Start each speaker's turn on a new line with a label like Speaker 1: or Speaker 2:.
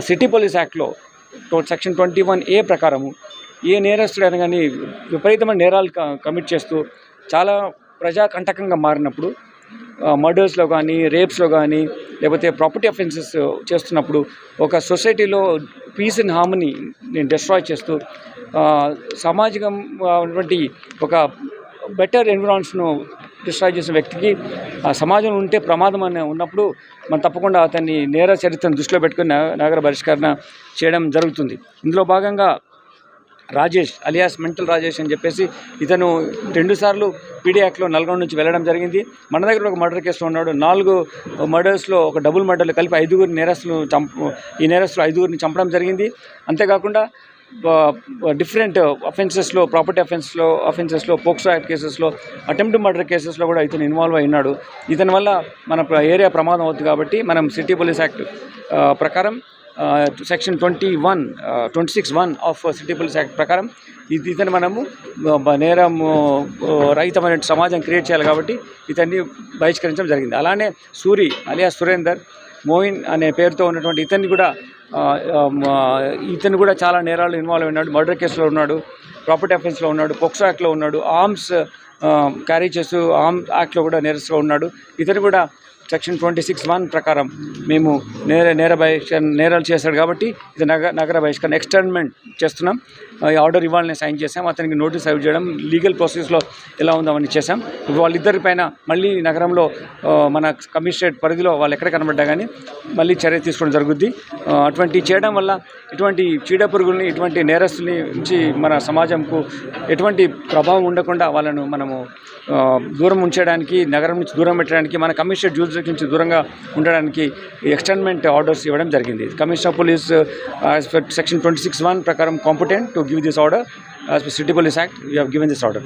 Speaker 1: City police యాక్ట్లో టో- section twenty one A ప్రకారము ఏ నేరస్తుడైనా కానీ విపరీతమైన నేరాలు కమిట్ చేస్తూ చాలా ప్రజాకంటకంగా మారినప్పుడు మర్డర్స్లో కానీ రేప్స్లో కానీ లేకపోతే ప్రాపర్టీ అఫెన్సెస్ చేస్తున్నప్పుడు ఒక సొసైటీలో పీస్ అండ్ హార్మనీ డిస్ట్రాయ్ చేస్తూ సామాజికం అటువంటి ఉన్నటువంటి ఒక బెటర్ ఎన్విరాన్స్ను డిస్ట్రాయ్ చేసిన వ్యక్తికి ఆ సమాజం ఉంటే ప్రమాదం అనే ఉన్నప్పుడు మనం తప్పకుండా అతన్ని నేర చరిత్రను దృష్టిలో పెట్టుకుని నగర బహిష్కరణ చేయడం జరుగుతుంది. ఇందులో భాగంగా రాజేష్ అలియాస్ మెంటల్ రాజేష్ అని చెప్పేసి ఇతను రెండుసార్లు పీడీ యాక్ట్లో నల్గొండ నుంచి వెళ్ళడం జరిగింది. మన దగ్గర ఒక మర్డర్ కేసులో ఉన్నాడు. నాలుగు మర్డర్స్లో ఒక డబుల్ మర్డర్లు కలిపి ఐదుగురు నేరస్తులు చంప ఈ నేరస్తులు ఐదుగురిని చంపడం జరిగింది. అంతేకాకుండా డిఫరెంట్ అఫెన్సెస్లో ప్రాపర్టీ అఫెన్స్లో అఫెన్సెస్లో పోక్సో యాక్ట్ కేసెస్లో అటెంప్ట్ మర్డర్ కేసెస్లో కూడా ఇతను ఇన్వాల్వ్ అయినాడు ఇతని వల్ల మన ఏరియా ప్రమాదం అవుతుంది కాబట్టి మనం సిటీ పోలీస్ యాక్ట్ ప్రకారం section twenty one twenty six one of city police act ప్రకారం ఇది ఇతను మనము నేరం రహితమైన సమాజం క్రియేట్ చేయాలి కాబట్టి ఇతన్ని బహిష్కరించడం జరిగింది. అలానే సూరి అలియా సురేందర్ మోయిన్ అనే పేరుతో ఉన్నటువంటి ఇతన్ని కూడా ఇతను కూడా చాలా నేరాలు ఇన్వాల్వ్ అయినాడు మర్డర్ కేసులో ఉన్నాడు ప్రాపర్టీ అఫెన్స్లో ఉన్నాడు పోక్సో యాక్ట్లో ఉన్నాడు ఆర్మ్స్ క్యారీ చేస్తూ ఆర్మ్ యాక్ట్లో కూడా నేరస్తుగా ఉన్నాడు. ఇతను కూడా సెక్షన్ ట్వంటీ సిక్స్ వన్ ప్రకారం మేము నేర నేర బహిష్కరణ నేరాలు చేశాడు కాబట్టి ఇది నగ నగర బహిష్కరణ ఎక్స్టర్న్మెంట్ చేస్తున్నాం. ఈ ఆర్డర్ ఇవ్వాలని సైన్ చేశాం. అతనికి నోటీస్ సర్వ్ చేయడం లీగల్ ప్రాసెస్లో ఎలా ఉందామని చేశాం. చేసాం వాళ్ళిద్దరి పైన మళ్ళీ నగరంలో మన కమిషనరేట్ పరిధిలో వాళ్ళు ఎక్కడ కనబడ్డా కానీ మళ్ళీ చర్య తీసుకోవడం జరుగుద్ది. అటువంటి చేయడం వల్ల ఇటువంటి చీడ పురుగుల్ని ఇటువంటి నేరస్తుల్ని నుంచి మన సమాజంకు ఎటువంటి ప్రభావం ఉండకుండా వాళ్ళను మనము దూరం ఉంచడానికి నగరం నుంచి దూరం పెట్టడానికి మన కమిషనర్ జ్యూరిస్డిక్షన్ నుంచి దూరంగా ఉండడానికి ఎక్స్టెన్మెంట్ ఆర్డర్స్ ఇవ్వడం జరిగింది. Commissioner police section twenty six one ప్రకారం competent to give this order as city police act you have given this order